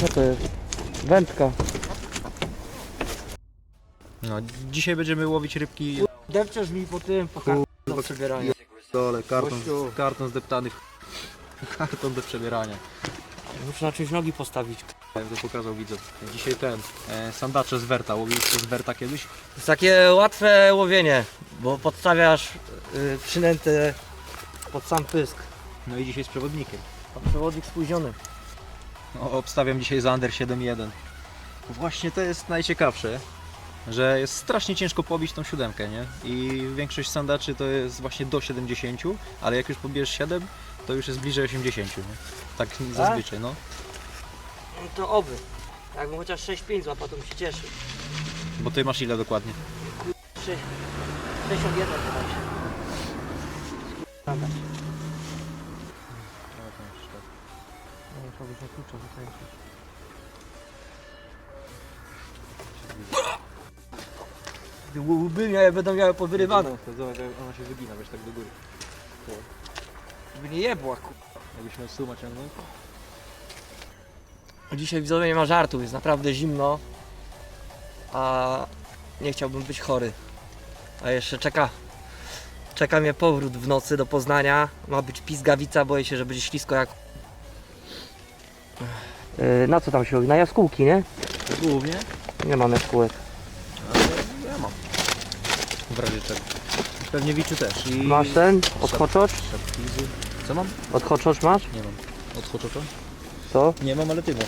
Co to jest? Wędka. No, dzisiaj będziemy łowić rybki. Depczesz mi po tym, po kartonu do przebierania. Dole, karton, Gościu. karton zdeptany. Karton do przebierania. Muszę na czymś nogi postawić. Ja bym to pokazał widzom. Dzisiaj ten, e, sandacze z Werta. Łowiłeś z Werta kiedyś? To jest takie łatwe łowienie, bo podstawiasz y, przynętę pod sam pysk. No i dzisiaj z przewodnikiem. A przewodnik spóźniony. O, obstawiam dzisiaj za Under 7.1. Właśnie to jest najciekawsze, że jest strasznie ciężko pobić tą siódemkę, nie? I większość sandaczy to jest właśnie do 70, ale jak już pobierzesz 7, to już jest bliżej 80, nie? Tak zazwyczaj, no. No to oby. Jakbym chociaż 6-5 złapał, to bym się cieszył. Bo ty masz ile dokładnie? 6, 61 chyba się. Standard. To klucza wykręcić. Łby miały, będą miały powyrywane. To zobacz, jak ona się wygina, wiesz, tak do góry. Żeby nie jebła, ku... Jakbyś miał suma ciągnąć. Dzisiaj widzowie nie ma żartu, jest naprawdę zimno. A nie chciałbym być chory. A jeszcze czeka. Czeka mnie powrót w nocy do Poznania. Ma być pizgawica, boję się, że będzie ślisko jak. Yy, na co tam się robi? Na jaskółki, nie? Głównie? Nie mam jaskółek. Ja mam. W razie czego. Pewnie Wiczu też. I... Masz ten? Odchoczacz? Szapkizy. Co mam? Odchoczacz masz? Nie mam. Odchoczacza? Co? Nie mam, ale ty masz.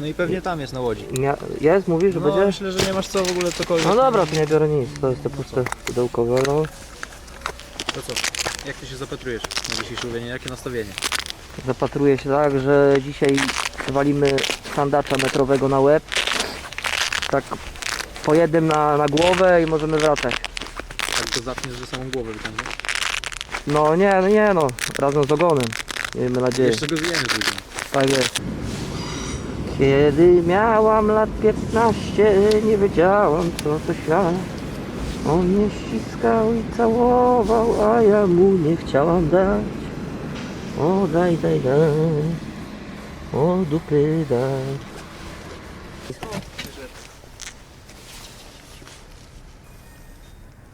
No i pewnie tam jest na łodzi. Mia- jest? Mówisz, że No będzie? myślę, że nie masz co w ogóle cokolwiek. No dobra, to nie biorę nic. To jest te puste pudełkowe. No. To co? Jak ty się zapatrujesz na dzisiejsze łowienie? Jakie nastawienie? Zapatruję się tak, że dzisiaj walimy sandacza metrowego na łeb. Tak po jednym na, na głowę i możemy wracać. Tak to zaczniesz, że samą głowę wyciągniesz? No nie, no nie no, razem z ogonem. Miejmy nadzieję. Jeszcze go zjemy później. Tak jest. Kiedy miałam lat 15, nie wiedziałam co to świat. On mnie ściskał i całował, a ja mu nie chciałam dać. O daj, daj, daj. O dupy daj.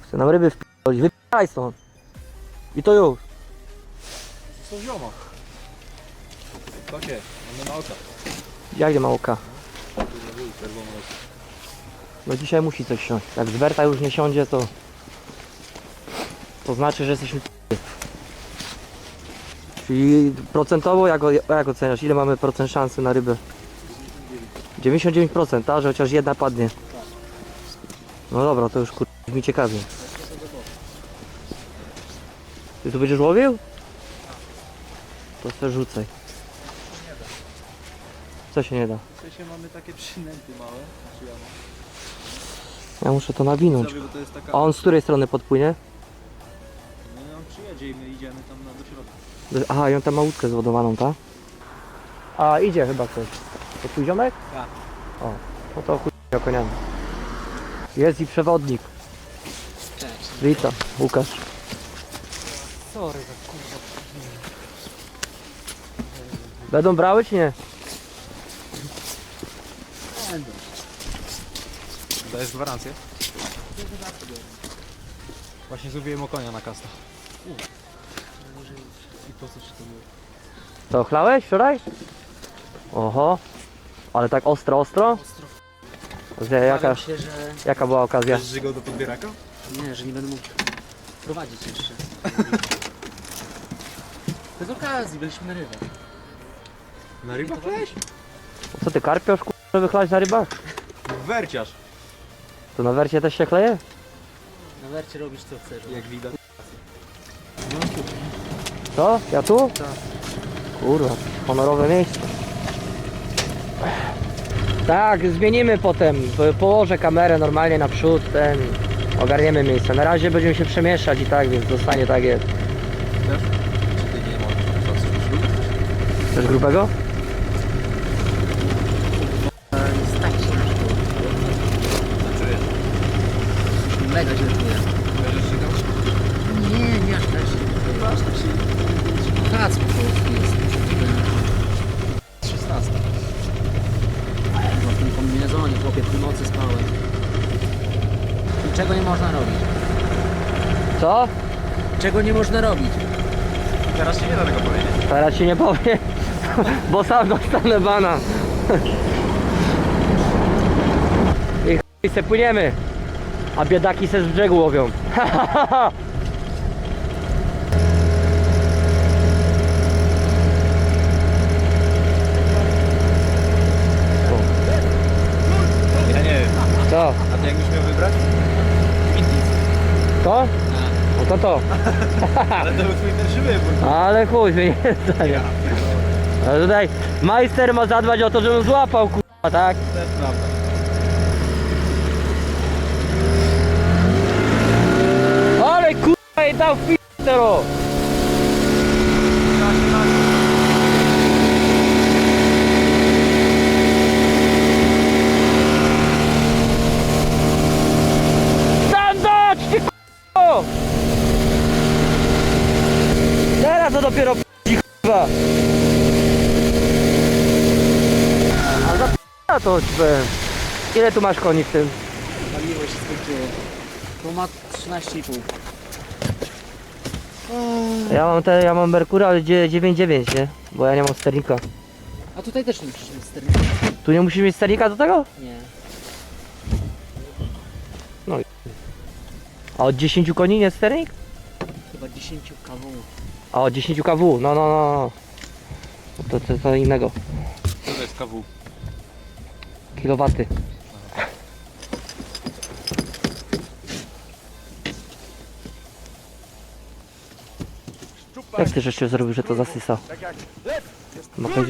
Chcę nam ryby wpić, wypij stąd. I to już. Co zioma? Kocie, mamy na oka. Jak nie ma oka? No dzisiaj musi coś siąść. Jak z Berta już nie siądzie, to to znaczy, że jesteśmy Czyli procentowo jak, jak oceniasz? Ile mamy procent szansy na rybę? 99%, a że chociaż jedna padnie. No dobra, to już kur... mi ciekawie. Ty tu będziesz łowił? To se rzucaj. Co się nie da? W sensie mamy takie przynęty małe. Znaczy ja mam. Ja muszę to nawinąć. Bo to jest taka... A on z której strony podpłynie? No on przyjedzie i my idziemy tam na Aha, i on tam ma łódkę zładowaną, tak? A, idzie chyba ktoś. To twój ziomek? Tak. O, no to chuj koniami. Jest i przewodnik. Cześć. Witam, Łukasz. Sorry za kurwa. Będą brały czy nie? Dajesz gwarancję? Właśnie złowiłem konia na kasta. Po co ci to było? To chlałeś wczoraj? Oho. Ale tak ostro, ostro? Ostro. Że jaka, Obawiam się, że... jaka była okazja? Będziesz żygał do podbieraka? Nie, że nie będę mógł prowadzić jeszcze. Bez okazji, byliśmy na rybach. Na rybach weź? Co ty, karpiosz ku... żeby chlać na rybach? Werciarz. To na wercie też się chleje? Na wercie robisz co chcesz. Jak widać. Co? Ja tu? Tak. Kurwa, honorowe miejsce. Tak, zmienimy potem. Po- Położę kamerę normalnie naprzód, ten. Ogarniemy miejsce. Na razie będziemy się przemieszczać i tak, więc zostanie tak jest. Chcesz grubego? Chłopie, w nocy spałem. Czego nie można robić? Co? Czego nie można robić? Teraz się nie da tego powiedzieć. Teraz ci nie powiem, bo sam dostanę bana. I chuj se płyniemy, a biedaki se z brzegu łowią. Ja nie wiem. Co? A ty jakbyś miał wybrać? To? No to to. Ale to był twój pierwszy wybór. Ale chuj, mnie nie zdanie. Ale tutaj majster ma zadbać o to, żebym złapał kurwa, tak? To jest prawda. Ale kurwa i dał f***ero! Standard, dopiero p***i kurwa! A za p***a to ci powiem. Ile tu masz koni w tym? Paliwo się skończyło. To ma 13,5. Ja mam te, ja mam Merkural 9.9, nie? Bo ja nie mam sternika. A tutaj też nie musisz mieć sternika. Tu nie musisz mieć sternika do tego? Nie. A od 10 koni nie sternik? Chyba 10 kW. A od 10 kW, no no no. no. To, to, to innego. Co to jest KW? Kilowaty. Jak ty żeście zrobił, że to zasysa? Ma jakaś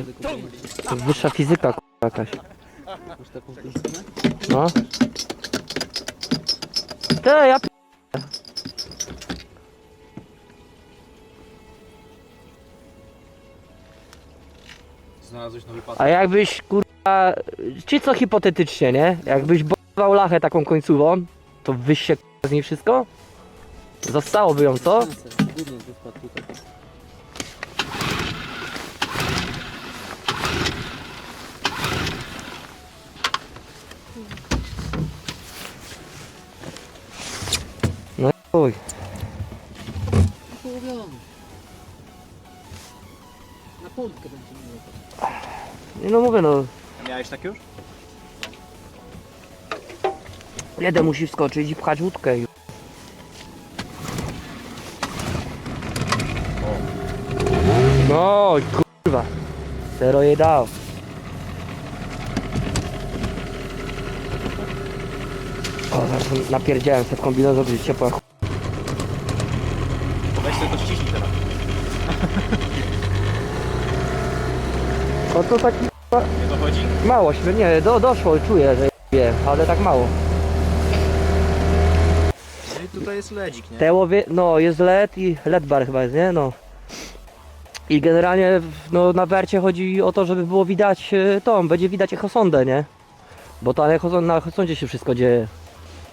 wyższa fizyka kurwa, jakaś. No. Te, ja p... Znalazłeś nowy patent. A jakbyś kurwa, czy co hipotetycznie, nie? Jakbyś bował lachę taką końcową, to wyś się kurwa, z niej wszystko? Zostałoby ją, co? Górny wypadł tutaj. No i chuj. Połowiony. Na połudkę będzie miło. Nie no mówię no, Miałeś tak już? jeden musi wskoczyć i pchać łódkę. No kurwa. Zero jej dał. O, zaraz napierdziałem sobie w kombinezon, ciepło jak chuj. Weź sobie to ściśnij teraz. O to taki Nie dochodzi? mało śmie- nie, do, doszło, czuję, że je, ale tak mało. No i tutaj jest ledzik, nie? Te łowie, no jest LED i LED bar chyba jest, nie? No. I generalnie w- no, na wercie chodzi o to, żeby było widać e, tą, będzie widać echosondę, nie? Bo to na, echosondzie, na echosondzie się wszystko dzieje.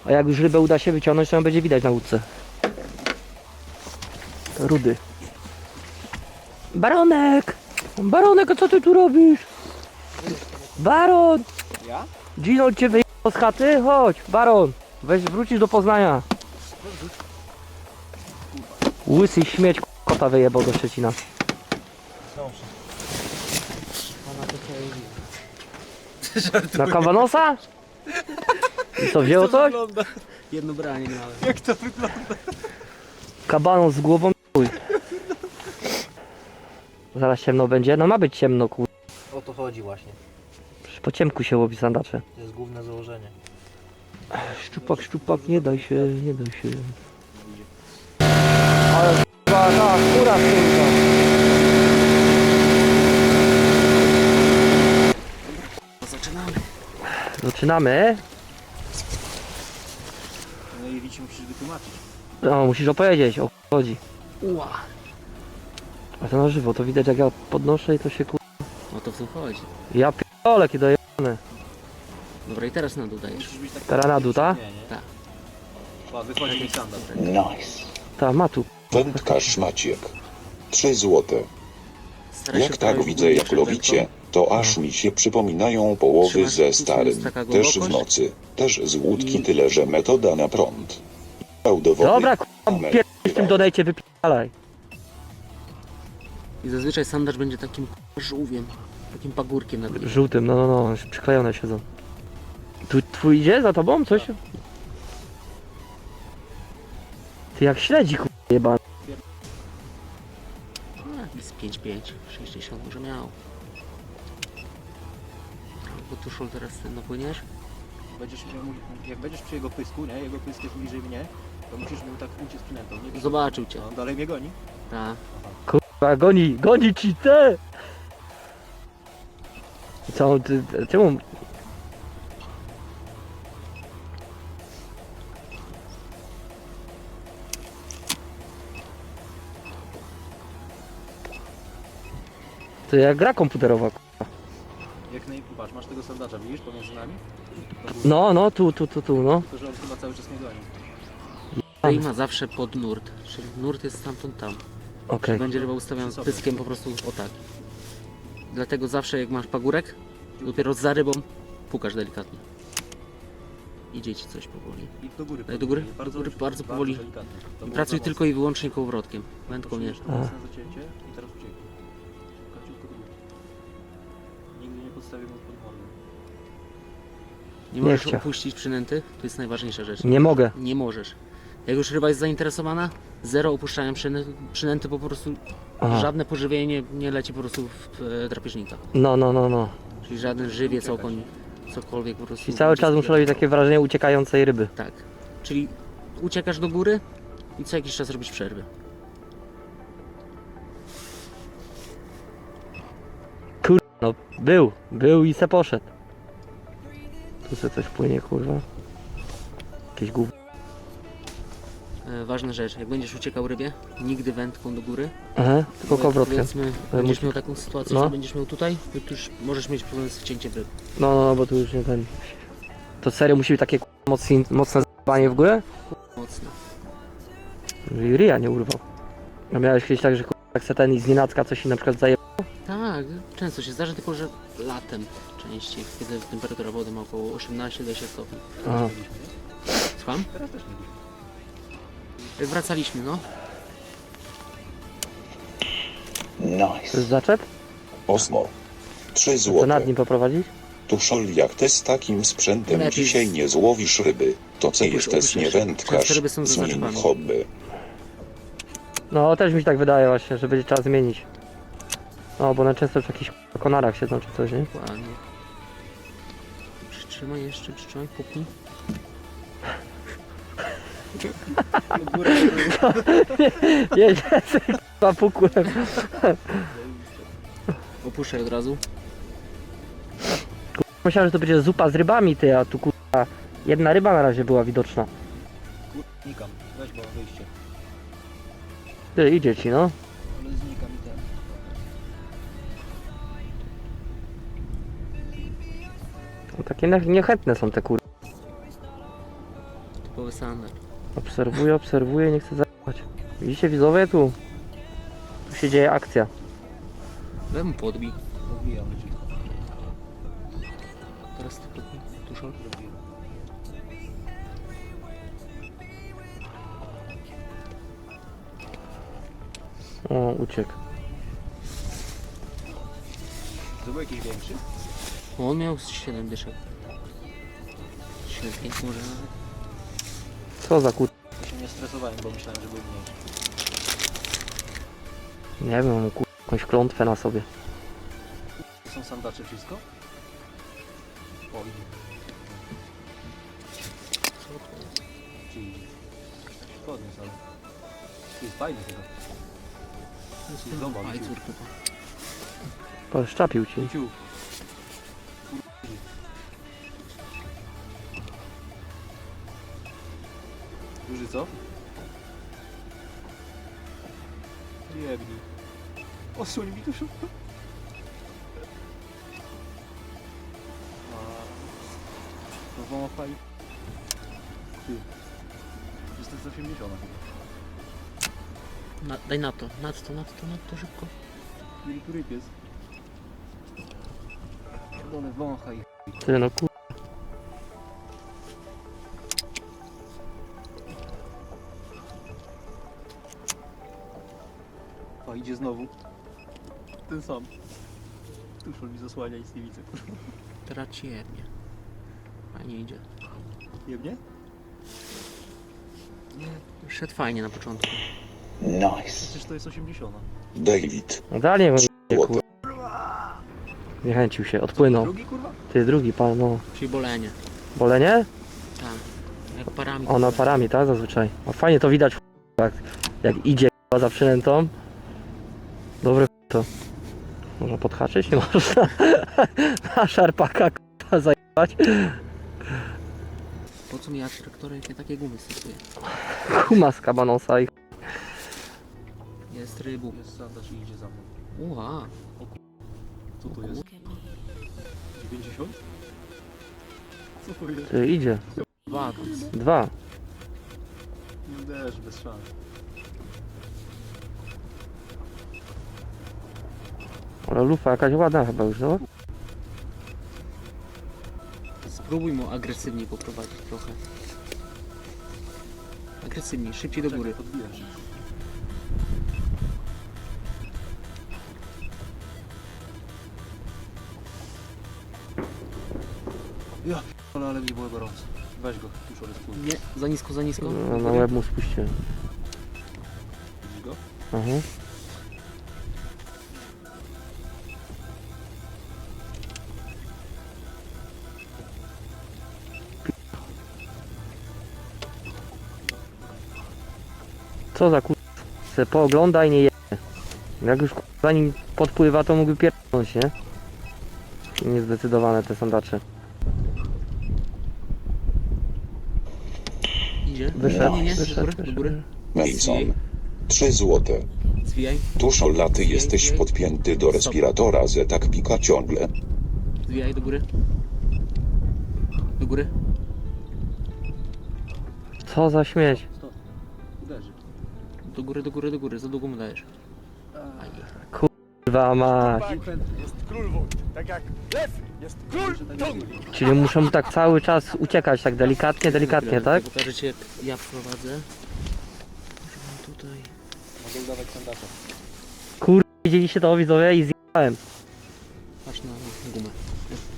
A jak już rybę uda się wyciągnąć, to ją będzie widać na łódce. Rudy. Baronek! Baronek, a co ty tu robisz? Baron! Ja? Gino cię wyjechał z chaty? Chodź, Baron! Weź, wrócisz do Poznania. Łysy śmieć kota wyjebał do Szczecina. Tutaj Na kawanosa? I co, wzięło coś? Wygląda. jedno branie miałem. Jak to wygląda? Kabanos z głową chuj. Zaraz ciemno będzie? No ma być ciemno, kur... O to chodzi właśnie. Przecież po ciemku się łowi sandacze. To jest główne założenie. Szczupak, szczupak, nie daj się, nie daj się. Ale kurwa, ta kura kurwa. Zaczynamy. Zaczynamy. No i Wici musisz wytłumaczyć. No, musisz opowiedzieć, o co chodzi. Ua. A to na żywo, to widać jak ja podnoszę i to się kur... O to w tym chodzi. Ja pierdolę, kiedy jebane. Dobra i teraz na dół dajesz. Tak Teraz na dół, ta? Tak. O, wychodzi mi sandal. Nice. Ta, ma tu. Wędkarz Maciek. 3 złote. Staraj Jak tak widzę, jak przed lowicie, wędką. To aż mi się przypominają połowy Trzymasz ze starym. taka Też w głębokość? nocy. Też z łódki tyle, że metoda na prąd. Dał do wody. Dobra, kurwa, Amen. pierdź w tym donajcie, wypierdalaj. I zazwyczaj sandacz będzie takim żółwiem. Takim pagórkiem na dnie. Żółtym, no, no, no, przyklejone siedzą. Tu twój idzie za tobą? Coś? Ty jak śledzi, kurwa, jebany. No, jakiś z 5,5, 60 może miał. Bo tu szul teraz ten napłyniesz? Będziesz miał, jak będziesz przy jego pysku, nie? Jego pysk jest bliżej mnie, to musisz mu tak uciec przynętą. Nie Zobaczył cię. On dalej mnie goni. Tak. Kurwa, goni, goni ci te! Co, ty, czemu? To jak gra komputerowa. kurwa. Jak naj... Patrz, masz tego sandacza, widzisz, pomiędzy nami? No, no, tu, tu, tu, tu, no. Tylko, że on chyba cały czas mnie goni. Rej ma zawsze pod nurt, czyli nurt jest stamtąd tam. Okej. Będzie ryba ustawiona pyskiem po prostu o tak. Dlatego zawsze jak masz pagórek, dopiero za rybą pukasz delikatnie. Idzie ci coś powoli. I do góry. Daj do góry, Bardzo, do góry, bardzo powoli. delikatnie. To I było pracuj za tylko i wyłącznie kołowrotkiem. mocno. Wędką nie. Poczujesz to mocne zacięcie i teraz uciekaj. Króciutko do góry. Nigdy nie podstawię mu pod mordę. Nie możesz chciał. opuścić przynęty, to jest najważniejsza rzecz. Nie mogę. Nie możesz. Jak już ryba jest zainteresowana, zero opuszczania przynęty, przynęty po prostu, Aha. żadne pożywienie nie leci po prostu w e, drapieżnika. No, no, no, no. Czyli żaden żywiec, okoń, cokolwiek po prostu. I cały czas muszę robić takie wrażenie uciekającej ryby. Tak. Czyli uciekasz do góry i co jakiś czas robisz przerwy. No, był, był i se poszedł. Tu se coś płynie, kurwa. Jakieś gówno. E, ważna rzecz, jak będziesz uciekał rybie, nigdy wędką do góry. Aha, tylko bo jak kowrotkiem. Powiedzmy, będziesz musi- miał taką sytuację, No. że będziesz miał tutaj, to tu już możesz mieć problem z wcięciem ryb. No, no, no, bo tu już nie ten... To serio musi być takie mocne, mocne z***anie w górę? Mocno. I ryja nie urwał. A miałeś kiedyś tak, że jak se ten i z nienacka coś i na przykład zaje... Tak, często się zdarza, tylko że latem częściej, kiedy temperatura wody ma około 18-20 stopni. Aha. Słucham? Teraz też nie. Jak wracaliśmy, no, To Nice. jest zaczep? Osmo. Trzy To złote. nad nim poprowadzić? Tuszol jak ty z takim sprzętem Lepiej dzisiaj nie złowisz ryby. To co Opuść- jesteś nie wędkarz. Często ryby są za Zmień hobby. No, też mi się tak wydaje właśnie, że będzie trzeba zmienić. No, bo one często w jakichś konarach siedzą czy coś, nie? dokładnie. Przytrzymaj jeszcze, przytrzymaj, puknij. Góry. Jedzie se kurwa pukłem. Opuszczaj od razu. Myślałem, że to będzie zupa z rybami, ty, a tu kurwa jedna ryba na razie była widoczna. Kur- Znikam. Weź, bo wyjście. Ty, idzie ci, no. Ale znikam i ten. No, Takie nie- niechętne są te kurwa. Typowy sandal. Obserwuję, obserwuję, nie chcę zajmować. Widzicie widzowie tu? Tu się dzieje akcja. Mu podbij. Odbijam leciutko. Teraz ty podbij. Tuszol. Odbijam. O, uciekł. To był jakiś większy? O, on miał z 7 dyszek. 7, 5 może nawet. Co za kur... Ja się nie stresowałem, bo myślałem, że był mniejszy. Nie wiem, mam kur... jakąś klątwę na sobie. To są sandacze wszystko? O, idzie. Czy idzie? Podniósł, ale... To jest fajny tego. To jest Zobacz, Ciu. Ajcur chyba. Po, Szczapił ci. Ciu. Co? Jebni. Osuń mi to szybko. To wąchaj. Ty. 380 Na, daj na to, nad to, nad to, nad to szybko. Ile tu ryb jest? Dole wącha i Ty no kur... znowu. Ten sam. Tuż mi zasłania, nic nie widzę. Teraz ci jebnie. A nie idzie. Jebnie? Szedł fajnie na początku. Nice. Przecież to jest 80. David. No dalej, bo Złote. kur... Niechęcił się, odpłynął. Drugi kurwa? Ty drugi pan, no. Czyli bolenie. Bolenie? Tak. Jak parami. Ona parami, tak? Zazwyczaj. A fajnie to widać, jak, jak idzie za przynętą. Dobre to. Można podhaczyć? Nie można. Na szarpaka k***a zajebać. Po co mi atraktory, jak ja takie gumy stosuję? Kuma z kabanosa i Jest rybu. Jest sandacz i idzie za mną. Uła. Co to jest? 90? Co to jest? Ty, idzie. Dwa. Dwa. Nie uderz, bez szans. Ale lufa jakaś ładna chyba już, no. Spróbuj mu agresywniej poprowadzić trochę. Agresywniej, szybciej do góry. Ja ale, ale mi było gorąco. Weź go, już ale spójrz. Nie, za nisko, za nisko. No, na łeb mu spuściłem. Widzisz go? Aha. Co za kur... Se poogląda i nie je. Jak już kur- zanim podpływa to mógłby pierdolnąć, nie? Niezdecydowane te sandacze. Idzie. Wyszedł, Nie, nie, nie, do wyszedł, góry, do góry. Mason. Trzy złote. Zwijaj, Tuszolaty jesteś podpięty do respiratora, że tak pika ciągle. zwijaj do góry. Do góry. Co za śmieć. Do góry, do góry, do góry. Za długo mu dajesz. Aj. Kurwa mać. jest król wód. Tak jak lew jest król dżungli. Czyli muszę mu tak cały czas uciekać, tak delikatnie, delikatnie, tak? Pokażę ci jak ja prowadzę. Żeby Tutaj. Mogę udawać sandacza. Widzieliście to widzowie i zjechałem. Patrz na gumę.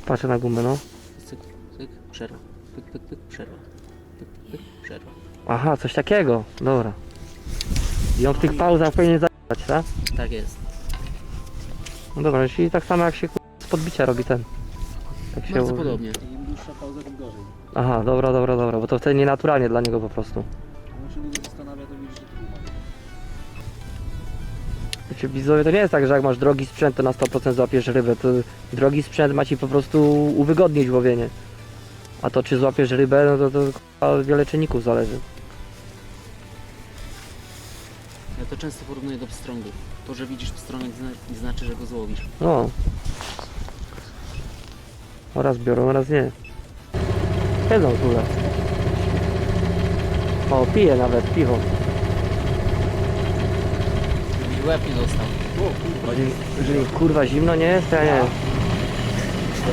Patrzę na gumę, no. Cyk, cyk, przerwa. Pyk, pyk, pyk, przerwa. Pyk, pyk, przerwa. Aha, coś takiego. Dobra. I on w tych pauzach powinien zajebać, tak? Tak jest. No dobra, czyli tak samo jak się ku- z podbicia robi ten. Tak się Bardzo podobnie. Im dłuższa pauza, tym gorzej. Aha, dobra, dobra, dobra, bo to wtedy nienaturalnie dla niego po prostu. On się długo zastanawia, to widzisz, że to ma. Wiecie, widzowie, to nie jest tak, że jak masz drogi sprzęt, to na 100% złapiesz rybę. To drogi sprzęt ma ci po prostu uwygodnić łowienie. A to czy złapiesz rybę, no to, to k***a, wiele czynników zależy. To często porównuję do pstrągu. To, że widzisz pstrąg nie zna- nie znaczy, że go złowisz. No. Raz biorą, raz nie. Siedzą tu. O, pije nawet piwo. Żebyś łeb nie dostał. Jeżeli, jeżeli kurwa zimno nie jest, to ja nie wiem.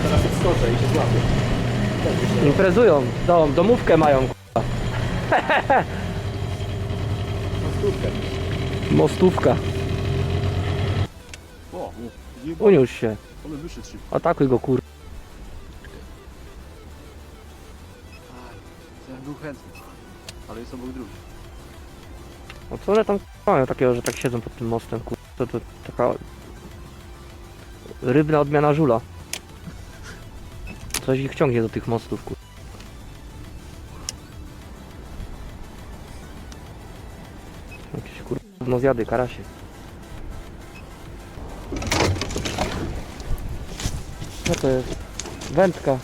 teraz odskoczę i się złapię. Imprezują, dom, domówkę mają kurwa. Mostówka. O, Uniósł się. ale wyszedł szybko. Atakuj go to ja był chętny. Ale jest obok drugi. No co one tam mają takiego, że tak siedzą pod tym mostem kurwa. To, to taka rybna odmiana żula. Coś ich ciągnie do tych mostów kurwa. Jakieś kurwa no zjady, karasie. Co to jest? Wędka.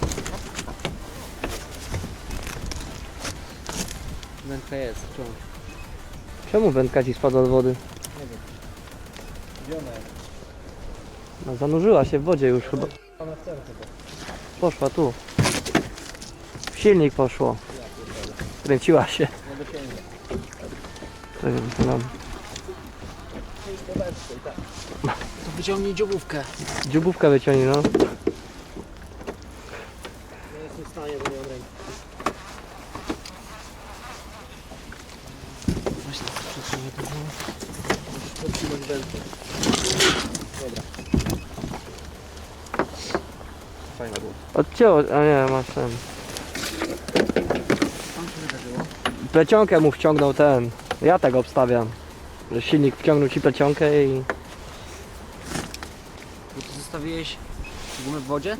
Wędka jest, wciąż. Czemu wędka ci spadła z wody? No zanurzyła się w wodzie już chyba. Poszła tu. W silnik poszło. Kręciła się. Tak, to nam To wyciągnij dziobówkę. dziubówkę wyciągnij, no. Nie wstaję, bo nie mam ręki. Właśnie, przytrzymaj to było. Podtrzymać wędkę. Dobra. Fajna była. Odcięło, a nie, masz ten. Tam się wydarzyło. Plecionkę mu wciągnął ten. Ja tego obstawiam. Że silnik wciągnął ci plecionkę i... Bo ty zostawiłeś gumę w wodzie?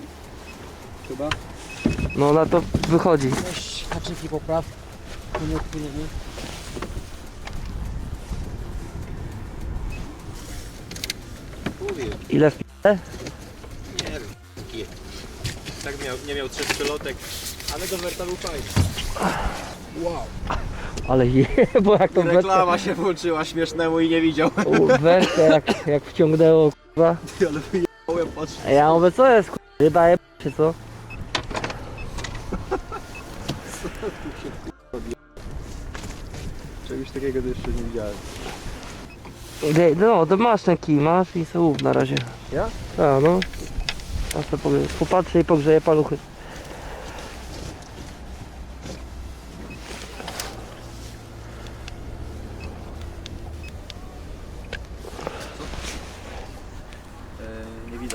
Chyba. No na to wychodzi. Weź haczyki popraw. To nie odpłyniemy. Mówił. Ile w p***e? Nie wiem. Taki. Tak miał, nie miał trzech przelotek, ale do werta był fajny. Ale je, bo jak to wetkę, Reklama się włączyła śmiesznemu i nie widział. wetkę jak, jak wciągnęło kurwa. Ale wyjechałem, patrz. A ja mówię co jest kurwa? Ryba je czy co? Czegoś takiego to jeszcze nie widziałem. Ej, No, to masz ten kij, masz i sobie na razie. Ja? Tak, no. Sobie popatrzę i pogrzeję paluchy.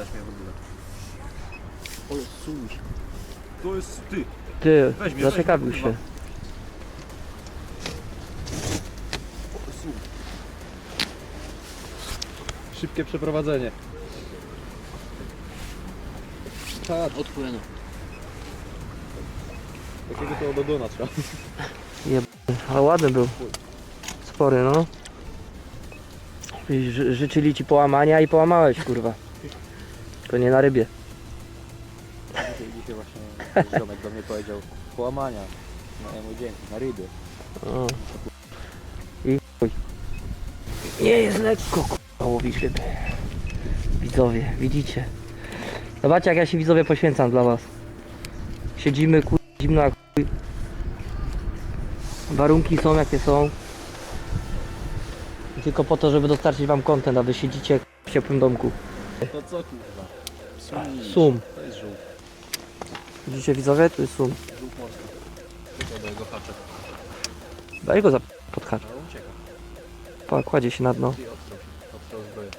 Nie widać mnie w ogóle. O, suś. To jest ty. Ty, Weź mnie, zaciekawił weź się. Szybkie przeprowadzenie. Tak, Odpłynął. takiego to do dona trzeba. Ale ładny był. Spory, no. I ży- Życzyli ci połamania i połamałeś, kurwa. To nie na rybie. Dzisiaj, dzisiaj właśnie ziomek do mnie powiedział połamania. No ja mu dzięki, na ryby. O. I chuj. Nie jest lekko, kurwa, łowić ryby. Widzowie, widzicie. Zobaczcie, jak ja się widzowie poświęcam dla was. Siedzimy, kur... zimno jak chuj. Warunki są jakie są. Tylko po to, żeby dostarczyć wam kontent, a wy siedzicie w ciepłym domku. To co kurwa? Sum. To jest. Widzicie widzowie? Tu jest sum. Żółw morski. Daj go za. Ale ucieka. Pa, Kładzie się na dno. I odstrał się. Odstrał zbroję.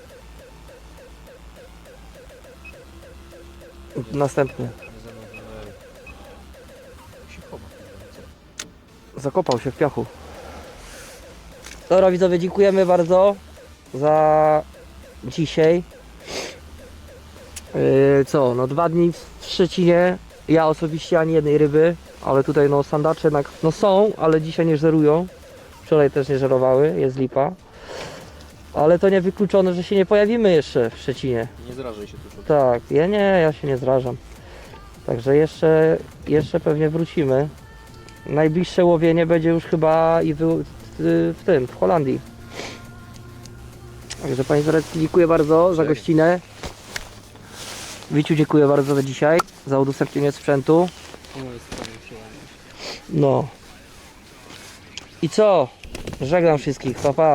Zakopał się w piachu. Dobra widzowie, dziękujemy bardzo za dzisiaj. Yy, co, no dwa dni w Szczecinie. Ja osobiście ani jednej ryby, ale tutaj no sandacze jednak no są, ale dzisiaj nie żerują. Wczoraj też nie żerowały, jest lipa. Ale to nie wykluczone, że się nie pojawimy jeszcze w Szczecinie. Nie zrażaj się tu. Tak, ja nie, ja się nie zrażam. Także jeszcze, jeszcze pewnie wrócimy. Najbliższe łowienie będzie już chyba i w, w tym, w Holandii. Także Panie Zorecki, dziękuję bardzo za gościnę. Wiciu, dziękuję bardzo za dzisiaj, za udostępnienie sprzętu. No. I co? Żegnam wszystkich, pa pa.